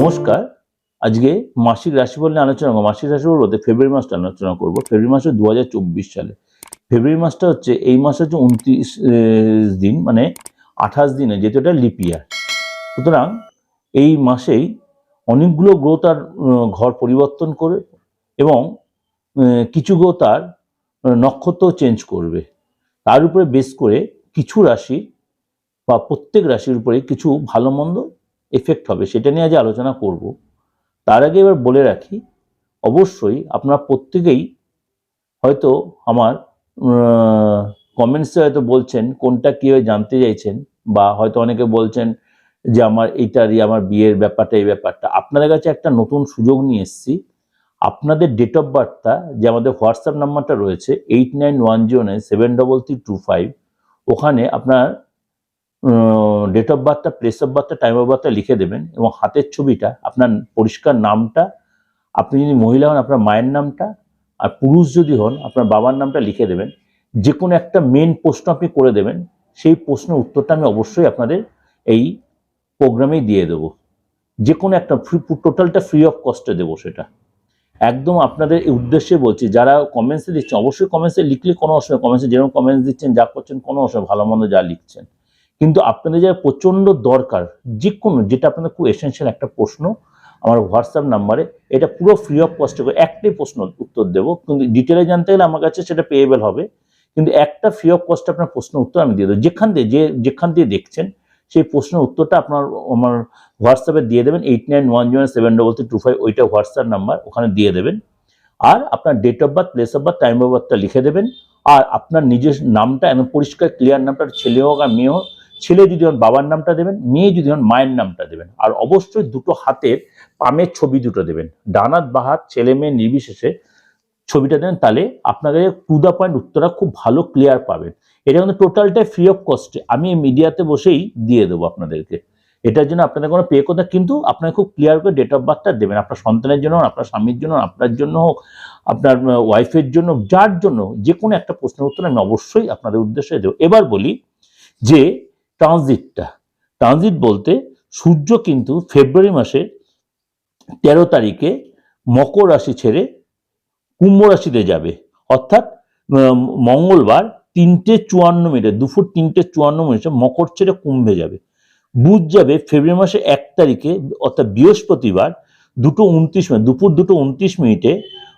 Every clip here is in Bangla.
নমস্কার। আজকে মাসিক রাশিফল নিয়ে আলোচনা করব। মাসিক রাশিফল বলতে ফেব্রুয়ারি মাসটা আলোচনা করব। ফেব্রুয়ারি মাসে দু হাজার চব্বিশ সালে। ফেব্রুয়ারি মাসটা হচ্ছে, এই মাস হচ্ছে উনত্রিশ দিন মানে আঠাশ দিনে, যেহেতু এটা লিপিয়ার সুতরাং এই মাসেই অনেকগুলো গ্রহ তার ঘর পরিবর্তন করে এবং কিছু গ্রহ তার নক্ষত্র চেঞ্জ করবে। তার উপরে বেস করে কিছু রাশি বা প্রত্যেক রাশির উপরে কিছু ভালো মন্দ এফেক্ট হবে, সেটা নিয়ে আজ আলোচনা করব। তার আগে এবার বলে রাখি, অবশ্যই আপনারা প্রত্যেকেই হয়তো আমার কমেন্টসে হয়তো বলছেন কোনটা কীভাবে জানতে চাইছেন বা হয়তো অনেকে বলছেন যে আমার এইটারই আমার বিয়ের ব্যাপারটা, এই ব্যাপারটা। আপনাদের কাছে একটা নতুন সুযোগ নিয়ে এসেছি। আপনাদের ডেট অফ বার্থটা যে আমাদের হোয়াটসঅ্যাপ নাম্বারটা রয়েছে eight nine one zero nine seven double three two five ওখানে আপনার ডেট অফ বার্থটা প্লেস অফ বার্থটা টাইম অফ বার্থটা লিখে দেবেন এবং হাতের ছবিটা, আপনার পরিষ্কার নামটা, আপনি যদি মহিলা হন, আপনার মায়ের নামটা, আর পুরুষ যদি হন, আপনার বাবার নামটা লিখে দেবেন। যে কোনো একটা মেন প্রশ্ন আপনি করে দেবেন। সেই প্রশ্নের উত্তরটা আমি অবশ্যই আপনাদের এই প্রোগ্রামেই দিয়ে দেবো। যে কোনো একটা ফ্রি টোটালটা ফ্রি অফ কস্টে দেবো সেটা। একদম আপনাদের এই উদ্দেশ্যে বলছি, যারা কমেন্টসে দিচ্ছেন, অবশ্যই কমেন্টসে লিখলে কোনো অসুবিধা কমেন্টসে যেরকম কমেন্টস দিচ্ছেন, যা করছেন, কোনো অসুবিধা ভালো মন্দ যা লিখছেন। কিন্তু আপনাদের যা প্রচণ্ড দরকার যে কোনো যেটা আপনাদের খুব এসেন্সিয়াল একটা প্রশ্ন, আমার হোয়াটসঅ্যাপ নাম্বারে, এটা পুরো ফ্রি অফ কস্টে করে একটাই প্রশ্ন উত্তর দেবো। কিন্তু ডিটেলে জানতে গেলে আমার কাছে সেটা পেয়েবেল হবে। কিন্তু একটা ফ্রি অফ কস্টে আপনার প্রশ্ন উত্তর আমি দিয়ে দেবো। যেখান দিয়ে, যে, যেখান দিয়ে দেখছেন, সেই প্রশ্নের উত্তরটা আপনার, আমার হোয়াটসঅ্যাপে দিয়ে দেবেন। Eight nine one zero seven double three two five ওইটা হোয়াটসঅ্যাপ নাম্বার, ওখানে দিয়ে দেবেন। আর আপনার date of birth place of birth time of বার্থটা লিখে দেবেন। আর আপনার নিজের নামটা এমন পরিষ্কার ক্লিয়ার নামটা, ছেলে হোক আর মেয়ে হোক ছেলে যদি হন বাবার নামটা দেবেন, মেয়ে যদি হন মায়ের নামটা দেবেন, আর অবশ্যই দুটো হাতের পামের ছবি দুটো দেবেন। ডানাত বা হাত ছেলে মেয়ে নির্বিশেষে ছবিটা দেবেন তাহলে আপনাদের টু দ্য পয়েন্ট উত্তরটা খুব ভালো ক্লিয়ার পাবেন। এটা কিন্তু টোটালটাই ফ্রি অফ কস্টে আমি মিডিয়াতে বসেই দিয়ে দেবো আপনাদেরকে। এটার জন্য আপনাদের কোনো পে করতে কিন্তু আপনাকে খুব ক্লিয়ার করে ডেট অফ বার্থটা দেবেন। আপনার সন্তানের জন্য আপনার স্বামীর জন্য আপনার জন্য হোক, আপনার ওয়াইফের জন্য যার জন্য যে কোনো একটা প্রশ্নের উত্তর আমি অবশ্যই আপনাদের উদ্দেশ্যে দেবো। এবার বলি যে ট্রানজিটটা। ট্রানজিট বলতে সূর্য কিন্তু ফেব্রুয়ারি মাসের তেরো তারিখে মকর রাশি ছেড়ে কুম্ভ রাশিতে যাবে। অর্থাৎ মঙ্গলবার তিনটে চুয়ান্ন মিনিটে, দুপুর তিনটে চুয়ান্ন মিনিটে মকর ছেড়ে কুম্ভে যাবে। বুধ যাবে ফেব্রুয়ারি মাসের এক তারিখে, অর্থাৎ বৃহস্পতিবার, দুটো উনত্রিশ মিনিট, দুপুর দুটো উনত্রিশ মিনিটে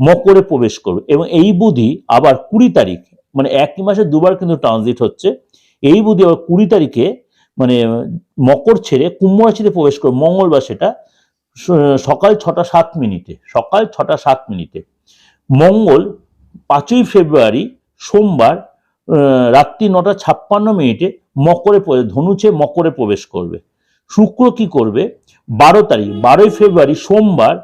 মকরে প্রবেশ করবে। এবং এই বুধই আবার কুড়ি তারিখ মানে একই মাসে দুবার কিন্তু ট্রানজিট হচ্ছে এই বুধি আবার কুড়ি তারিখে মানে মকর ছেড়ে কুম্ভ রাশিতে প্রবেশ করবে মঙ্গলবার সেটা, সকাল ছটা সাত মিনিটে, সকাল ছটা সাত মিনিটে। মঙ্গল পাঁচই ফেব্রুয়ারি, সোমবার রাত্রি নটা ছাপ্পান্ন মিনিটে মকরে ধনুচে মকরে প্রবেশ করবে। শুক্র কি করবে? বারো তারিখ, বারোই ফেব্রুয়ারি, সোমবার,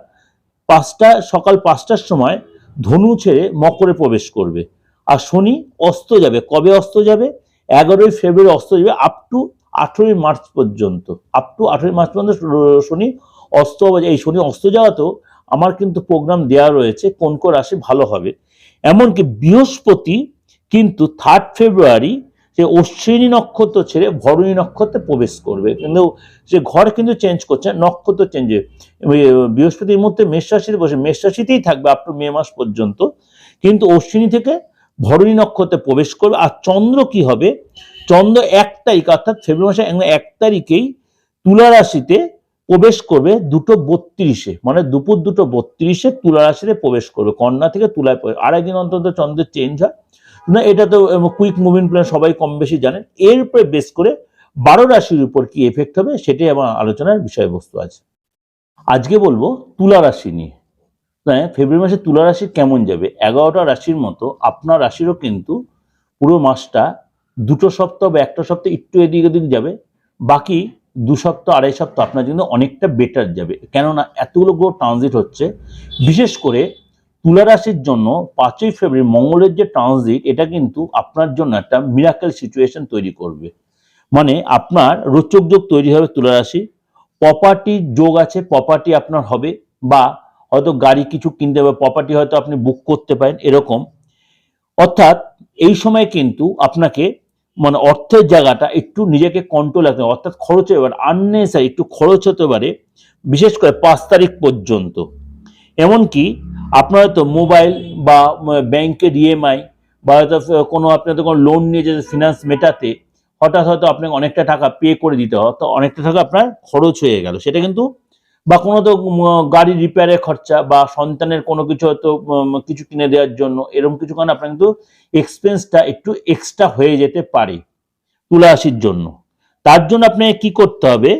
পাঁচটা, সকাল পাঁচটার সময় ধনু ছেড়ে মকরে প্রবেশ করবে। আর শনি অস্ত যাবে। কবে অস্ত যাবে? এগারোই ফেব্রুয়ারি অস্ত যাবে আপ টু আঠেরোই মার্চ পর্যন্ত। আপ টু আঠেরোই মার্চ পর্যন্ত শনি অস্ত। এই শনি অস্ত যাওয়াতেও আমার কিন্তু প্রোগ্রাম দেওয়া রয়েছে, কোন কোন রাশি ভালো হবে। এমনকি বৃহস্পতি কিন্তু থার্ড ফেব্রুয়ারি সে অশ্বিনী নক্ষত্র ছেড়ে ভরণী নক্ষত্রে প্রবেশ করবে। কিন্তু সে ঘর কিন্তু চেঞ্জ করছে, নক্ষত্র চেঞ্জ বৃহস্পতির মুহূর্তে মেষ রাশিতে বসে মেষ রাশিতেই থাকবে আপ টু মে মাস পর্যন্ত। কিন্তু অশ্বিনী থেকে ভরণী নক্ষত্রে প্রবেশ করবে। আর চন্দ্র কি হবে? চন্দ্র এক তারিখ, অর্থাৎ ফেব্রুয়ারি মাসে এক তারিখেই তুলা রাশিতে প্রবেশ করবে দুটো বত্রিশে। মানে দুপুর দুটো বত্রিশে তুলা রাশিতে প্রবেশ করবে। কন্যা থেকে তুলায় আড়াই দিন অন্তত চন্দ্রের চেঞ্জ হয়। না, এটা তো কুইক মুভিং প্ল্যান সবাই কম বেশি জানেন। এর উপরে বেস করে বারো রাশির উপর কি এফেক্ট হবে? সেটাই আমার আলোচনার বিষয়বস্তু আছে। আজকে বলব তুলা রাশি নিয়ে। ফেব্রুয়ারি মাসে তুলা রাশি কেমন যাবে? এগারোটা রাশির মতো আপনার রাশিরও কিন্তু পুরো মাসটা দুটো সপ্তাহ বা একটা সপ্তাহ একটু এদিক ওদিক যাবে, বাকি দু সপ্তাহ, আড়াই সপ্তাহ আপনার জন্য অনেকটা বেটার যাবে। কেননা এতগুলো গ্রহ ট্রানজিট হচ্ছে, বিশেষ করে তুলা রাশির জন্য পাঁচই ফেব্রুয়ারি মঙ্গলের যে ট্রানজিট এটা কিন্তু আপনার জন্য একটা মিরাকেল সিচুয়েশন তৈরি করবে। মানে আপনার রোচক যোগ তৈরি হবে তুলা রাশি প্রপার্টি যোগ আছে প্রপার্টি আপনার হবে, বা হয়তো গাড়ি কিছু কিনতে হবে প্রপার্টি হয়তো আপনি বুক করতে পারেন, এরকম। অর্থাৎ এই সময় কিন্তু আপনাকে মানে অর্থের জায়গাটা একটু নিজেকে কন্ট্রোল রাখতে হবে, অর্থাৎ খরচ হতে পারে আননেসারি একটু খরচ হতে পারে, বিশেষ করে পাঁচ তারিখ পর্যন্ত। এমনকি আপনার হয়তো মোবাইল বা ব্যাংকের ইএমআই বা হয়তো কোনো আপনি হয়তো কোনো লোন নিয়ে যে ফিনান্স মেটাতে, হঠাৎ হয়তো আপনাকে অনেকটা টাকা পে করে দিতে হয় তো অনেকটা টাকা আপনার খরচ হয়ে গেল। সেটা কিন্তু বা কোনো তো গাড়ি রিপেয়ারের খরচা বা সন্তানের কোনো কিছু হয়তো কিছু কিনে দেওয়ার জন্য এরকম কিছু কারণে আপনার কিন্তু এক্সপেন্সটা একটু এক্সট্রা হয়ে যেতে পারে তুলা রাশির জন্য। তার জন্য আপনাকে কি করতে হবে?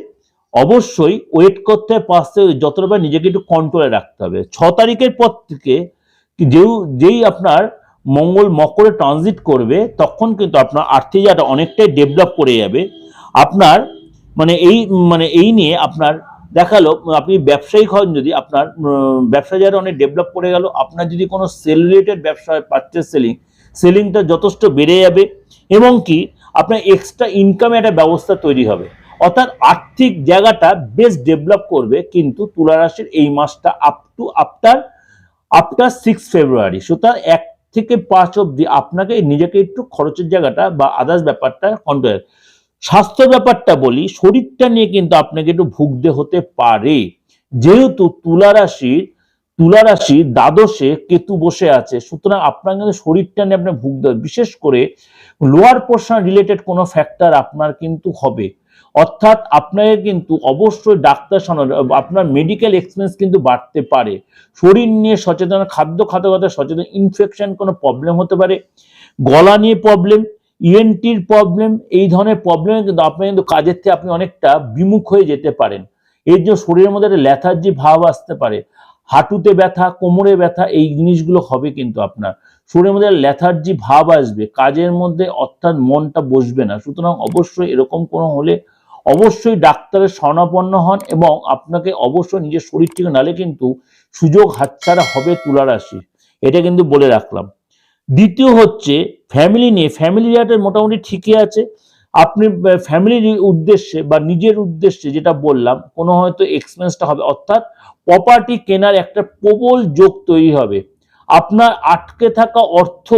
অবশ্যই ওয়েট করতে হবে, পাঁচ থেকে যতটা নিজেকে একটু কন্ট্রোলে রাখতে হবে। ছ তারিখের পর থেকে যেও যেই আপনার মঙ্গল মকরে ট্রানজিট করবে, তখন কিন্তু আপনার আর্থিক জায়গাটা অনেকটাই ডেভেলপ করে যাবে। আপনার মানে এই মানে এই নিয়ে আপনার দেখাল, আপনি ব্যবসায়িক হন যদি, আপনার ব্যবসা জায়গাটা অনেক ডেভেলপ করে গেল, আপনার যদি কোনো সেল রিলেটেড ব্যবসা হয় পারচেস সেলিং সেলিংটা যথেষ্ট বেড়ে যাবে এবং কি, আপনার এক্সট্রা ইনকামে একটা ব্যবস্থা তৈরি হবে। অর্থাৎ আর্থিক জায়গাটা বেশ ডেভেলপ করবে, কিন্তু তুলা রাশির এই মাসটা up to after after six February সুতরাং এক থেকে পাঁচ অবধি আপনাকে নিজেকে একটু খরচের জায়গাটা বা আদার্স ব্যাপারটা কন্ট্রোল স্বাস্থ্য ব্যাপারটা বলি, শরীরটা নিয়ে কিন্তু আপনাকে একটু ভুগতে হতে পারে। যেহেতু তুলা রাশির, তুলা রাশি দ্বাদশে কেতু বসে আছে, সুতরাং আপনার কিন্তু শরীরটা নিয়ে আপনার ভুগতে বিশেষ করে লোয়ার পোর্শন রিলেটেড কোনো ফ্যাক্টর আপনার কিন্তু হবে। অর্থাৎ আপনাকে কিন্তু অবশ্যই ডাক্তার আপনার মেডিকেল এক্সপেন্স কিন্তু বাড়তে পারে। শরীর নিয়ে সচেতন, খাদ্য খাদ্যগত সচেতন ইনফেকশন কোনো প্রবলেম হতে পারে। গলা নিয়ে প্রবলেম ইএনটির প্রবলেম এই ধরনের প্রবলেমে কিন্তু আপনি কিন্তু কাজের থেকে আপনি অনেকটা বিমুখ হয়ে যেতে পারেন। এর জন্য শরীরের মধ্যে একটা ল্যাথার্জি ভাব আসতে পারে। হাঁটুতে ব্যথা, কোমরে ব্যথা, এই জিনিসগুলো হবে কিন্তু আপনার। শরীরের মধ্যে ল্যাথার্জি ভাব আসবে। কাজের মধ্যে অর্থাৎ মনটা বসবে না। সুতরাং অবশ্যই এরকম কোনো হলে অবশ্যই ডাক্তারের শরণাপন্ন হন এবং আপনাকে অবশ্যই নিজের শরীর থেকে নালে কিন্তু সুযোগ হাতছাড়া হবে তুলা রাশি। এটা কিন্তু বলে রাখলাম। দ্বিতীয় হচ্ছে ফ্যামিলি নিয়ে ফ্যামিলি জায়গাটা মোটামুটি ঠিকই আছে। আপনি ফ্যামিলির উদ্দেশ্যে বা নিজের উদ্দেশ্যে যেটা বললাম, কোনো হয়তো এক্সপেন্সটা হবে, অর্থাৎ প্রপার্টি কেনার একটা প্রবল যোগ তৈরি হবে। আপনার আটকে থাকা অর্থ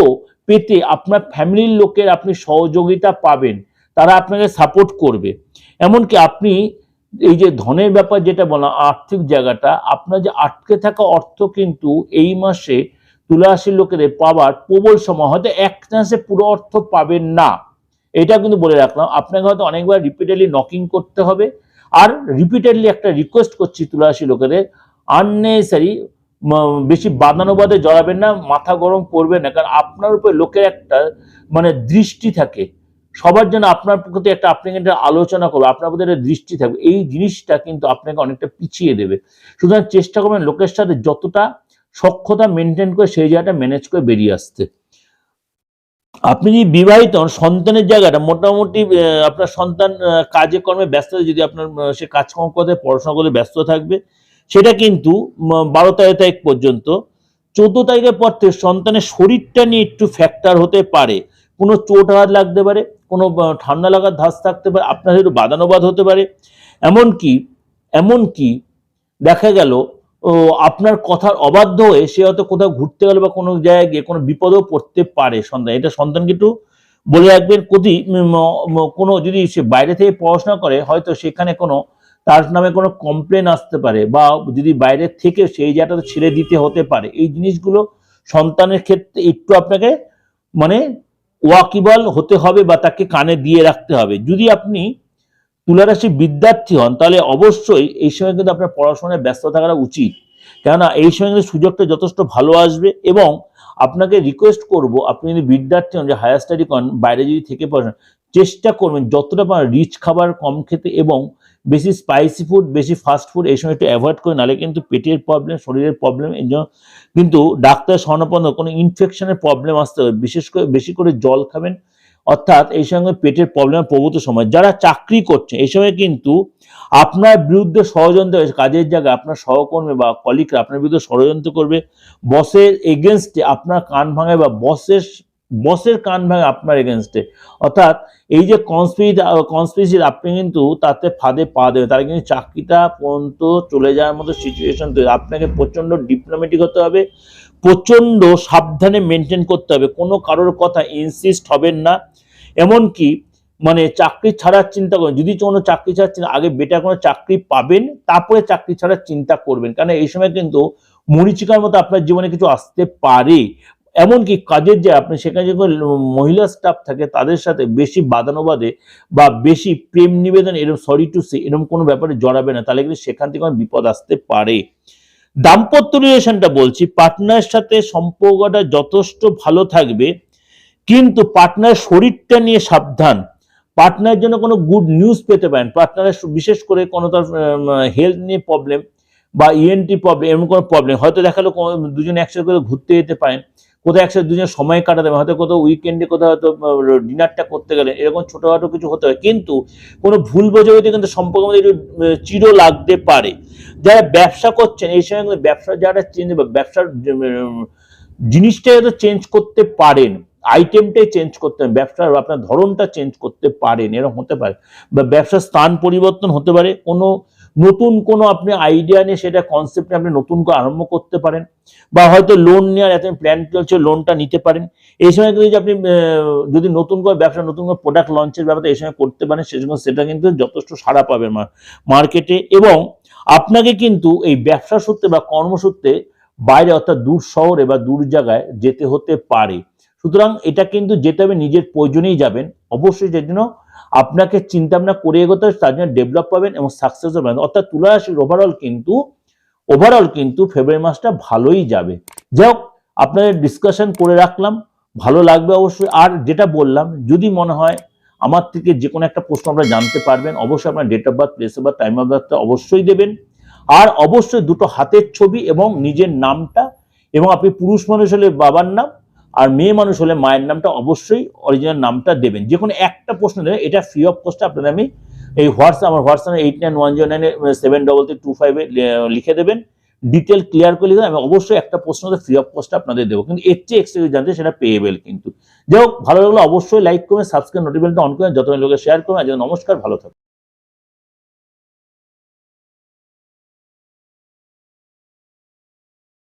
পেতে আপনার ফ্যামিলির লোকের আপনি সহযোগিতা পাবেন, তারা আপনাকে সাপোর্ট করবে। এমনকি আপনি এই যে ধনের ব্যাপার যেটা বললাম, আর্থিক জায়গাটা, আপনার যে আটকে থাকা অর্থ কিন্তু এই মাসে তুলা রাশির লোকেদের পাওয়ার প্রবল সময়। হয়তো এক চান্সে পুরো অর্থ পাবেন না। এটা কিন্তু বলে রাখলাম। আপনাকে হয়তো অনেকবার রিপিটেডলি নকিং করতে হবে। আর রিপিটেডলি একটা রিকোয়েস্ট করছি তুলা লোকেদের। আননেসারি বেশি বাদানুবাদে জড়াবেন না, মাথা গরম করবেন না। কারণ আপনার উপর লোকের একটা মানে দৃষ্টি থাকে। সবার জন্য আপনার প্রতি একটা আপনাকে একটা আলোচনা করবে। আপনার প্রতি একটা দৃষ্টি থাকবে। এই জিনিসটা কিন্তু আপনাকে অনেকটা পিছিয়ে দেবে। সুতরাং চেষ্টা করবেন লোকের সাথে যতটা সক্ষতা মেনটেন করে সেই জায়গাটা ম্যানেজ করে বেরিয়ে আসতে। আপনি যদি বিবাহিত হন, সন্তানের জায়গাটা মোটামুটি আপনার সন্তান কাজে কর্মে ব্যস্ত যদি আপনার সে কাজকর্ম করতে পড়াশোনা করতে ব্যস্ত থাকবে সেটা কিন্তু বারো তারিখ তারিখ পর্যন্ত চোদ্দ তারিখের পর থেকে সন্তানের শরীরটা নিয়ে একটু ফ্যাক্টর হতে পারে। কোনো চোট আঘাত লাগতে পারে কোনো ঠান্ডা লাগার ধাস থাকতে পারে আপনার একটু বাদানুবাদ হতে পারে। এমনকি এমনকি দেখা গেল আপনার কথার অবাধ্য হয়ে সে হয়তো কোথাও ঘুরতে গেল বা কোনো জায়গায় গিয়ে কোনো বিপদেও পড়তে পারে সন্তান। এটা সন্তানকে একটু বলে রাখবেন কোথায় কোনো যদি সে বাইরে থেকে পড়াশোনা করে, হয়তো সেখানে কোনো তার নামে কোনো কমপ্লেন আসতে পারে বা যদি বাইরে থেকে সেই জায়গাটা ছেড়ে দিতে হতে পারে। এই জিনিসগুলো সন্তানের ক্ষেত্রে একটু আপনাকে মানে ওয়াকিবল হতে হবে বা তাকে কানে দিয়ে রাখতে হবে। যদি আপনি তুলারাশি বিদ্যার্থী হন, তাহলে অবশ্যই এই সময় কিন্তু আপনার পড়াশোনায় ব্যস্ত থাকাটা উচিত। কেননা এই সময় কিন্তু সুযোগটা যথেষ্ট ভালো আসবে এবং আপনাকে রিকোয়েস্ট করব, আপনি যদি বিদ্যার্থী হন, যে হায়ার স্টাডি করেন, বাইরে যদি থেকে পড়াশোনা, চেষ্টা করবেন যতটা পারেন রিচ খাবার কম খেতে এবং বেশি স্পাইসি ফুড বেশি ফাস্ট ফুড এই সময় একটু অ্যাভয়েড করে, নাহলে কিন্তু পেটের প্রবলেম শরীরের প্রবলেম এই জন্য কিন্তু ডাক্তার স্বর্ণপন্ন কোনো ইনফেকশনের প্রবলেম আসতে হবে বিশেষ করে, বেশি করে জল খাবেন অর্থাৎ এই সঙ্গে পেটের প্রবলেম প্রভূত সময়। যারা চাকরি করছে, এই সময় কিন্তু আপনার বিরুদ্ধে ষড়যন্ত্র কাজের জায়গায় আপনার সহকর্মী বা কলিগরা আপনার বিরুদ্ধে ষড়যন্ত্র করবে। বসের এগেনস্টে আপনার কান ভাঙায় বা বসের বসের কান ভাঙে আপনার এগেনস্টে অর্থাৎ এই যে কনস্পিরিটি কনস্পিরিসির আপনি কিন্তু তাতে ফাঁদে পা দেবে তারা কিন্তু চাকরিটা পর্যন্ত চলে যাওয়ার মতো সিচুয়েশন তৈরি। আপনাকে প্রচণ্ড ডিপ্লোম্যাটিক হতে হবে। প্রচণ্ড সাবধানে মেনটেন করতে হবে। কোনো কারোর কথা ইনসিস্ট হবেন না। এমনকি মানে চাকরি ছাড়ার চিন্তা করেন যদি কোনো চাকরি ছাড়ার চিন্তা, আগে বেটার কোনো চাকরি পাবেন, তারপরে চাকরি ছাড়ার চিন্তা করবেন। কারণ এই সময় কিন্তু মরিচিকার মতো আপনার জীবনে কিছু আসতে পারে। এমনকি কাজের যে আপনি সেখানে যে মহিলা স্টাফ থাকে, তাদের সাথে বেশি বাদানুবাদে বা বেশি প্রেম নিবেদন এরকম সরি টু সে এরকম কোনো ব্যাপারে জড়াবে না। তাহলে কিন্তু সেখান থেকে বিপদ আসতে পারে। দাম্পত্য রিলেশনটা বলছি পার্টনারের সাথে সম্পর্কটা যথেষ্ট ভালো থাকবে, কিন্তু পার্টনার শরীরটা নিয়ে সাবধান। পার্টনারের জন্য কোনো গুড নিউজ পেতে পারেন পার্টনারের বিশেষ করে কোনো তার হেলথ নিয়ে প্রবলেম বা ইএনটি প্রবলেম এমন কোনো প্রবলেম হয়তো দেখাল দুজনে একসাথে করে ঘুরতে যেতে পারেন। কোথাও একসাথে দুজনে সময় কাটাতে পারেন হয়তো কোথাও উইকেন্ডে কোথাও হয়তো ডিনারটা করতে গেলে, এরকম ছোটোখাটো কিছু হতে হয় কিন্তু কোনো ভুল বোঝাবুঝি কিন্তু সম্পর্কের মধ্যে একটু চির লাগতে পারে। যারা ব্যবসা করছেন, এই সময় কিন্তু ব্যবসার যারা চেঞ্জ ব্যবসার জিনিসটা হয়তো চেঞ্জ করতে পারেন। আইটেমটাই চেঞ্জ করতে পারেন, ব্যবসার আপনার ধরনটা চেঞ্জ করতে পারেন, এরকম হতে পারে। বা ব্যবসার স্থান পরিবর্তন হতে পারে। কোনো নতুন কোনো আপনি আইডিয়া নিয়ে সেটা কনসেপ্টে আপনি নতুন করে আরম্ভ করতে পারেন, বা হয়তো লোন নেওয়ার এত প্ল্যান চলছে লোনটা নিতে পারেন। এই সময় কিন্তু আপনি যদি নতুন করে ব্যবসা, নতুন করে প্রোডাক্ট লঞ্চের ব্যাপারে এই সময় করতে পারেন সেজন্য সেটা কিন্তু যথেষ্ট সাড়া পাবে মার্কেটে এবং আপনাকে কিন্তু এই ব্যবসা সূত্রে বা কর্মসূত্রে বাইরে অর্থাৎ দূর শহরে বা দূর জায়গায় যেতে হতে পারে। সুতরাং এটা কিন্তু যেতে হবে, নিজের প্রয়োজনেই যাবেন। অবশ্যই যে জন্য আপনাকে চিন্তা ভাবনা করে এগোতে হবে, তার জন্য ডেভেলপ পাবেন এবং সাকসেসও পাবেন অর্থাৎ তুলা রাশির ওভারঅল কিন্তু ওভারঅল কিন্তু ফেব্রুয়ারি মাসটা ভালোই যাবে। যাই হোক, আপনাদের ডিসকাশন করে রাখলাম। ভালো লাগবে অবশ্যই। আর যেটা বললাম, যদি মনে হয় আমার থেকে যে কোনো একটা প্রশ্ন আপনারা জানতে পারবেন, অবশ্যই আপনার date of birth place of birth time of বার্থটা অবশ্যই দেবেন। আর অবশ্যই দুটো হাতের ছবি এবং নিজের নামটা এবং আপনি পুরুষ মানুষ হলে বাবার নাম আর মেয়ে মানুষ হলে মায়ের নামটা অবশ্যই অরিজিনাল নামটা দেবেন। যে কোনো একটা প্রশ্ন দেবেন, এটা ফ্রি অফ কস্টে আপনাদের আমি এই হোয়াটসঅ্যাপ, আমার WhatsApp eight nine one zero নাইনে সেভেন ডবল থ্রি টু ফাইভে লিখে দেবেন। ডিটেল ক্লিয়ার করে লিখে আমি অবশ্যই একটা প্রশ্ন ফ্রি অফ কস্টে আপনাদের দেবো। কিন্তু এর চেয়ে এক্সট্রা জানতে সেটা পেয়েবেল কিন্তু। যাই হোক, ভালো লাগলে অবশ্যই লাইক করবেন সাবস্ক্রাইব নোটিফিকেশনটা অন করবেন যত লোকে শেয়ার করবেন নমস্কার, ভালো থাকুন।